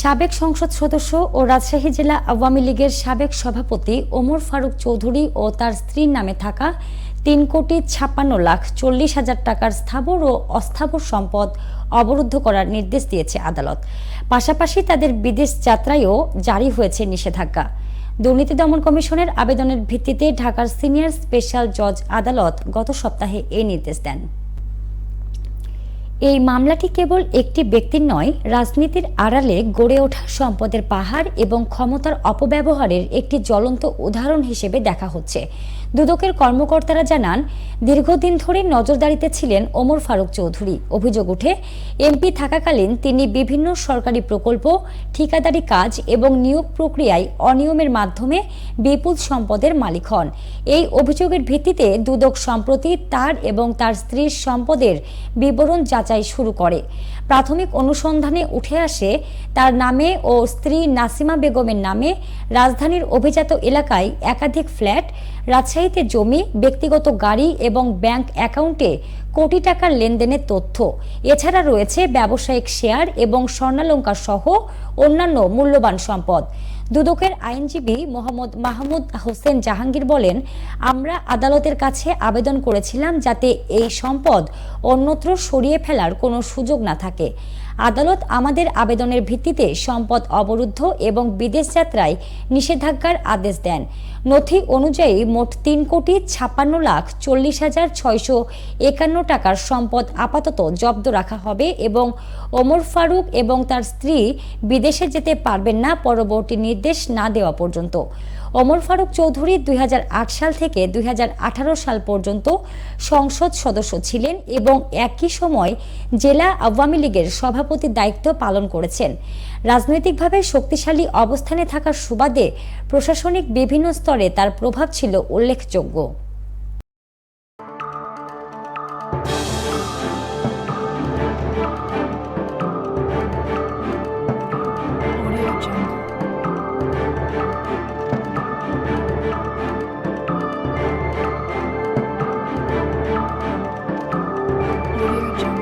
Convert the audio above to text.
সাবেক সংসদ সদস্য ও রাজশাহী জেলা আওয়ামী লীগের সাবেক সভাপতি ওমর ফারুক চৌধুরী ও তার স্ত্রীর নামে থাকা তিন কোটি ছাপ্পান্ন লাখ চল্লিশ হাজার টাকার স্থাবর ও অস্থাবর সম্পদ অবরুদ্ধ করার নির্দেশ দিয়েছে আদালত। পাশাপাশি তাদের বিদেশ যাত্রায়ও জারি হয়েছে নিষেধাজ্ঞা। দুর্নীতি দমন কমিশনের আবেদনের ভিত্তিতে ঢাকার সিনিয়র স্পেশাল জজ আদালত গত সপ্তাহে এই নির্দেশ দেন। এই মামলাটি কেবল একটি ব্যক্তির নয়, রাজনীতির আড়ালে গড়ে ওঠা সম্পদের পাহাড় এবং ক্ষমতার অপব্যবহারের একটি জ্বলন্ত উদাহরণ হিসেবে দেখা হচ্ছে। দুদকের কর্মকর্তারা জানান, দীর্ঘদিন ধরে নজরদারিতে ছিলেন ওমর ফারুক চৌধুরী। অভিযোগ উঠে এমপি থাকাকালীন তিনি বিভিন্ন সরকারি প্রকল্প, ঠিকাদারি কাজ এবং নিয়োগ প্রক্রিয়ায় অনিয়মের মাধ্যমে বিপুল সম্পদের মালিক হন। এই অভিযোগের ভিত্তিতে দুদক সম্প্রতি তার এবং তার স্ত্রীর সম্পদের বিবরণ যাচাই শুরু করে। প্রাথমিক অনুসন্ধানে উঠে আসে, তার নামে ও স্ত্রী নাসিমা বেগমের নামে রাজধানীর অভিজাত এলাকায় একাধিক ফ্ল্যাট, রাজশাহীতে জমি, ব্যক্তিগত গাড়ি এবং ব্যাংক অ্যাকাউন্টে কোটি টাকার লেনদেনের তথ্য। এছাড়া রয়েছে ব্যবসায়িক শেয়ার এবং স্বর্ণালঙ্কার সহ অন্যান্য মূল্যবান সম্পদ। দুদকের আইনজীবী মোহাম্মদ মাহমুদ হোসেন জাহাঙ্গীর বলেন, আমরা আদালতের কাছে আবেদন করেছিলাম যাতে এই সম্পদ অন্যত্র সরিয়ে ফেলার কোনো সুযোগ না থাকে। আদালত আমাদের আবেদনের ভিত্তিতে সম্পদ অবরুদ্ধ এবং বিদেশ যাত্রায় নিষেধাজ্ঞার আদেশ দেন। নথি অনুযায়ী মোট তিন কোটি ছাপ্পান্ন লাখ চল্লিশ হাজার ছয়শো একান্ন টাকার সম্পদ আপাতত জব্দ রাখা হবে এবং ওমর ফারুক এবং তার স্ত্রী বিদেশে যেতে পারবেন না পরবর্তী নির্দেশ না দেওয়া পর্যন্ত। অমর ফারুক চৌধুরী দুই হাজার আট সাল থেকে দুই হাজার আঠারো সাল পর্যন্ত সংসদ সদস্য ছিলেন এবং একই সময় জেলা আওয়ামী লীগের সভাপতির দায়িত্ব পালন করেছেন রাজনৈতিকভাবে শক্তিশালী অবস্থানে থাকার সুবাদে প্রশাসনিক বিভিন্ন স্তরে তার প্রভাব ছিল উল্লেখযোগ্য jungle. yapacağım.